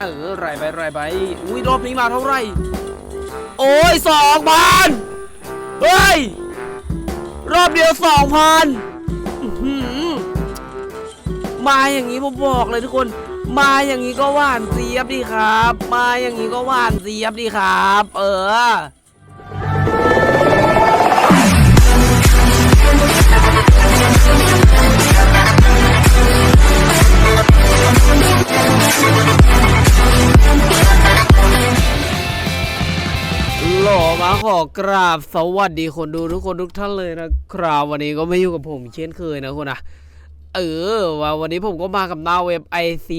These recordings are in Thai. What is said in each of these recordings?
เออไรไปไรไปอุ้ยรอบนี้มาเท่าไหร่ โอ้ยสองพันเฮ้ย รอบเดียวสองพันมาอย่างนี้ผมบอกเลยทุกคน มาอย่างนี้ก็หวานเสียบดีครับ มาอย่างนี้ก็หวานเสียบดีครับ เออ ขอกราบสวัสดีคนดูทุกคนทุกท่านเลยนะครับวันนี้ก็ไม่อยู่กับผมเช่นเคยนะคุณนะเออว่าวันนี้ผมก็มากับหน้าเว็บ IC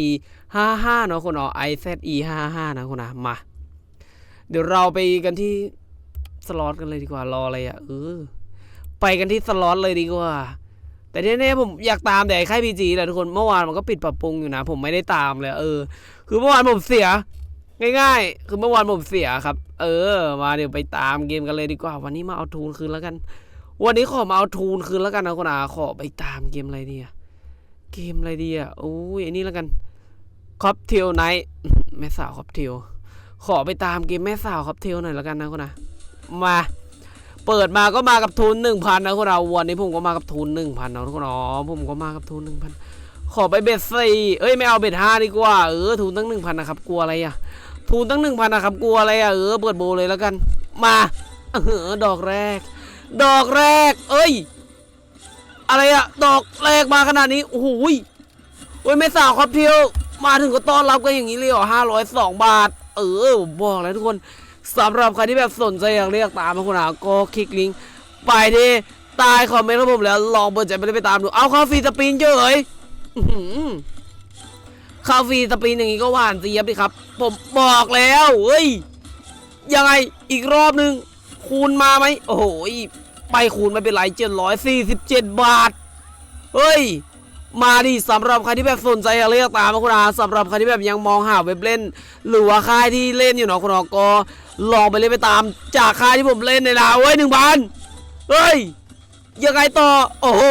55เนาะคุณเนาะ IZE 55นะคุณนะมา เดี๋ยวเราไปกันที่สล็อตกันเลยดีกว่ารออะไรอะเออไปกันที่สล็อตเลยดีกว่า แต่แน่ๆผมอยากตามแต่ไอ้ค่ายพีจีแหละทุกคนเมื่อวานมันก็ปิดปรับปรุงอยู่นะ ผมไม่ได้ตามเลย เออ คือเมื่อวานผมเสีย ง่ายๆ คือเมื่อวานผมเสียครับ เออ มาเดี๋ยวไปตามเกมกันเลยดีกว่า วันนี้มาเอาทูนคืนแล้วกัน วันนี้ขอมาเอาทูนคืนแล้วกันนะคุณอาขอไปตามเกมอะไรดีอะเกมอะไรดีอะโอ้ยอันนี้แล้วกันคอปเทลไนท์แม่สาวคอปเทลขอไปตามเกมแม่สาวคอปเทลหน่อยแล้วกันนะคุณอามา เปิดมาก็มากับทุนหนึ่งพันนะคุณอาวันนี้ผมก็มากับทุนหนึ่งพันนะคุณอ๋อผมก็มากับทุนหนึ่งพัน ขอไปเบ็ดสี่เอ้ยไม่เอาเบ็ดห้าดีกว่า เออทุนตั้งหนึ่งพันนะครับ กลัวอะไรอะทุนตั้งหนึ่งพันนะครับ กลัวอะไรอะ เออ เปิดโบเลยแล้วกัน มาเออดอกแรก ดอกแรก เอ้ย อะไรอะ ดอกแรกมาขนาดนี้ โอ้โหยโอ้ยไม่สาวครับเที่ยว มาถึงก็ต้อนรับกันอย่างนี้เลยเหรอห้าร้อยสองบาท เออบอกเลยทุกคนสำหรับใครที่แบบสนใจอยากเรียกตามมาคุณอาก็คลิกลิงก์ไปที่ใตายคอมเมนต์ของผมแล้วลองเปิดใจไปได้ไปตามดู เอาเข้าฟรีสปินเฉย คาฟีสปินอย่างนี้ก็หวานเจี๊ยบดิครับ ผมบอกแล้วเฮ้ยยังไงอีกรอบนึง คูณมาไหมโอ้โหไปคูณไม่เป็นไรเจ็ดร้อยสี่สิบเจ็ดบาท เฮ้ย มาดิสำหรับใครที่แบบสนใจอยากเลือกตามนะคุณอาสำหรับใครที่แบบยังมองหาเว็บเล่น หรือว่าค่ายที่เล่นอยู่เนาะคุณอาก็ลองไปเล่นไปตาม จากค่ายที่ผมเล่นในลาวเว้ยหนึ่งพันเฮ้ยยังไงต่อ โอ้โห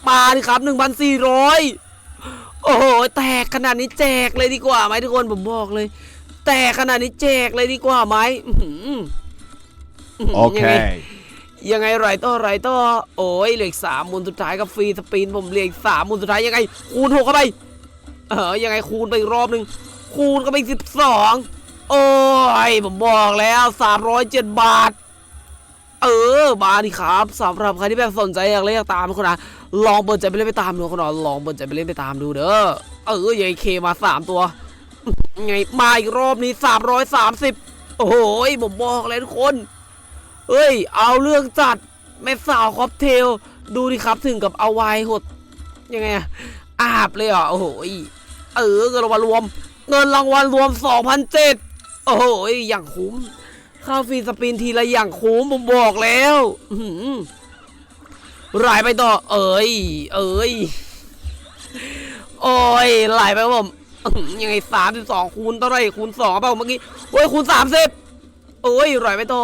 ยมาดิครับหนึ่งพันสี่ร้อยโอ้โห แตกขนาดนี้แจกเลยดีกว่าไหมทุกคนผมบอกเลย แตกขนาดนี้แจกเลยดีกว่าไหมอื้อหืออื้อหือยังไง Okay. ยังไงไรต่อไรต่อ โอ้ยเหลืออกสามมูลสุดท้ายกับฟรีสปินผมเหลืออกสามมูลสุดท้ายยังไง คูณหกเข้าไป เออยังไงคูณไปอีกรอบหนึ่งคูณเข้าไปสิบสองโอ้ยผมบอกแล้วสามร้อยเจ็ดบาทเออมาดิครับสำหรับใครที่แบบสนใจอยากเล่นอยากตามคนนะ ลองเปิดใจไปเล่นไปตามดูคนนะลองเปิดใจไปเล่นไปตามดูเด้อเออยังเคมาสามตัวไงมาอีกรอบนี้สามร้อยสามสิบโอ้โหผมบอกเลยทุกคนเอ้ย เอาเรื่องจัดแม่สาวคอปเทล ดูดิครับถึงกับเอาไวน์หด ยังไงอะอาบเลยอะโอ้โหเออเงินรางวัลรวม เงินรางวัลรวม2,007โอ้โหอย่างคุ้มค่าฟรีสปินทีละอย่างคุ้มผมบอกแล้ว อื อหือรายไปต่อ เอ้ย เอ้ย โอ้ยไหลไปครับผมยังไงสามสิบสองคูณเท่าไรคูณสองเปล่าเมื่อกี้โอ้ยคูณสามสิบเอ้ยไหลไปต่อ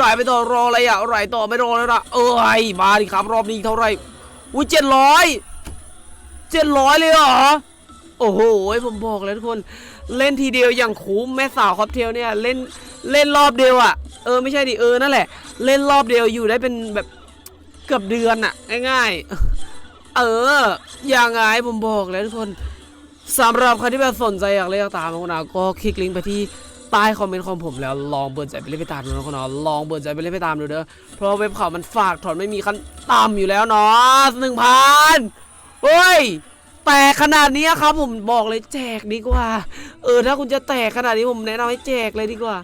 รายไปต่อรออะไรอะรายต่อไม่รอแล้วละเอ้ยมาดิครับรอบนี้เท่าไรอุ้ยเจ็ดร้อยเจ็ดร้อยเลยเหรอโอ้โหผมบอกเลยทุกคน เล่นทีเดียวอย่างคุ้มแม่สาวคอปเทลเนี่ยเล่นเล่นรอบเดียวอะเออไม่ใช่ดิเออนั่นแหละ เล่นรอบเดียวอยู่ได้เป็นแบบ เกือบเดือนอะง่ายๆ เออ อย่างไงผมบอกเลยทุกคนสำหรับใครที่แบบสนใจอยากเล่นอยากตามคุณอาก็คลิกลิงก์ไปที่ใต้คอมเมนต์ของผมแล้วลองเบิร์นใจไปเล่นไปตามดูนะคุณเนาะลองเบิร์นใจไปเล่นไปตามดูเด้อเพราะเว็บเขามันฝากถอนไม่มีขั้นต่ำอยู่แล้วเนาะหนึ่งพันเฮ้ยแตกขนาดนี้ครับผมบอกเลยแจกดีกว่า เออถ้าคุณจะแตกขนาดนี้ผมแนะนำให้แจกเลยดีกว่า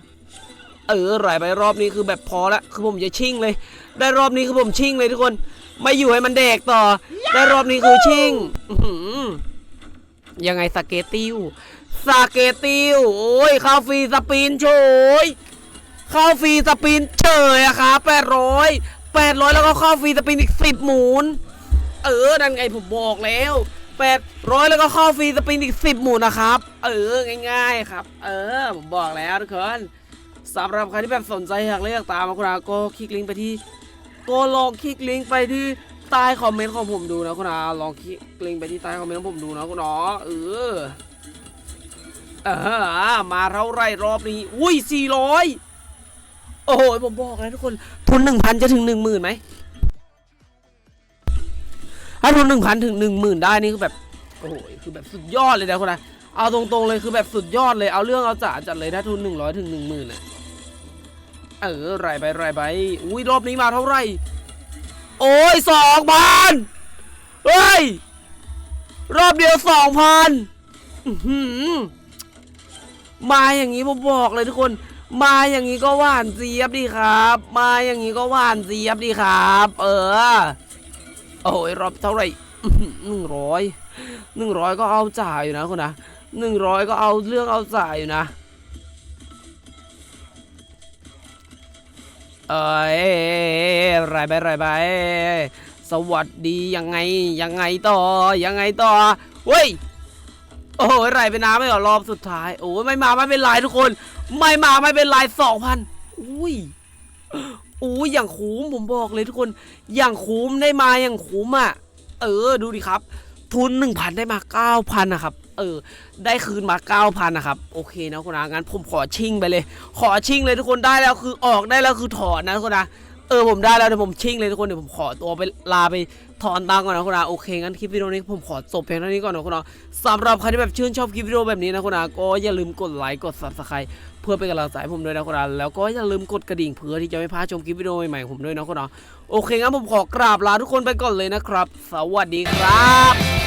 เออไหลไปรอบนี้คือแบบพอละคือผมจะชิ่งเลย ได้รอบนี้คือผมชิ่งเลยทุกคน ไม่อยู่ให้มันแดกต่อ ได้รอบนี้คือชิ่งอื้อหือยังไงสเกตติวสาเกตติวโอ้ยเข้าฟรีสปินโชยเข้าฟรีสปินเฉยอะครับแปดร้อยแปดร้อยแล้วก็เข้าฟรีสปินอีกสิบหมุน เออนั่นไงผมบอกแล้วแปดร้อยแล้วก็เข้าฟรีสปินอีกสิบหมุนนะครับ เออง่ายๆครับ เออผมบอกแล้วทุกคนสำหรับใครที่แบบสนใจอยากเลือกตามมาคุณอาก็คลิกลิงก์ไปที่ ก็ลองคลิกลิงก์ไปที่ใต้คอมเมนต์ของผมดูนะคุณอาลองคลิกลิงก์ไปที่ใต้คอมเมนต์ของผมดูนะคุณอาเอออ่ามาเท่าไรรอบนี้ อุ้ยสี่ร้อยโอ้โหผมบอกเลยทุกคน ทุนหนึ่งพันจะถึงหนึ่งหมื่นไหมถ้าทุนหนึ่งพันถึงหนึ่งหมื่นได้นี่คือแบบโอ้โหคือแบบสุดยอดเลยนะคนนะเอาตรงๆเลยคือแบบสุดยอดเลยเอาเรื่องเอาจ่าจัดเลยถ้าทุนหนึ่งร้อยถึงหนึ่งหมื่นอะ เออไรไปไรไปอุ้ยรอบนี้มาเท่าไหร่ โอ้ยสองพันเฮ้ย รอบเดียวสองพันมาอย่างนี้ผมบอกเลยทุกคน มาอย่างนี้ก็หวานเจี๊ยบดีครับ มาอย่างนี้ก็หวานเจี๊ยบดีครับ เออ โอ้ยรอบเท่าไหร่หนึ่งร้อยหนึ่งร้อยก็เอาจ่ายอยู่นะคุณนะหนึ่งร้อยก็เอาเรื่องเอาจ่ายอยู่นะ เอ้ยไรไปไรไปสวัสดียังไงยังไงต่อยังไงต่อเฮ้ยโอ้ยไรไปน้ำไม่หรอรอบสุดท้าย โอ้ยไม่มาไม่เป็นไรทุกคน ไม่มาไม่เป็นไรสองพันอุ้ยอุ้ยอย่างคุ้มผมบอกเลยทุกคน อย่างคุ้มได้มาอย่างคุ้มอะ เออดูดิครับ ทุนหนึ่งพันได้มาเก้าพันนะครับ เออ ได้คืนมาเก้าพันนะครับ โอเคนะคุณอางั้นผมขอชิ่งไปเลย ขอชิ่งเลยทุกคนได้แล้วคือออกได้แล้วคือถอนนะทุกคนนะเออผมได้แล้วเดี๋ยวผมชิ่งเลยทุกคนเดี๋ยวผมขอตัวไปลาไปถอนตังก่อนนะคุณอาโอเคงั้นคลิปวิดีโอนี้ผมขอจบเพียงเท่านี้ก่อนนะคุณอาสำหรับใครที่แบบชื่นชอบคลิปวิดีโอแบบนี้นะคุณอาก็อย่าลืมกดไลค์กด subscribe เพื่อเป็นกำลังใจผมด้วยนะคุณอาแล้วก็อย่าลืมกดกระดิ่งเพื่อที่จะไม่พลาดชมคลิปวิดีโอใหม่ๆของผมด้วยนะคุณอาโอเคงั้นผมขอกราบลาทุกคนไปก่อนเลยนะครับ สวัสดีครับ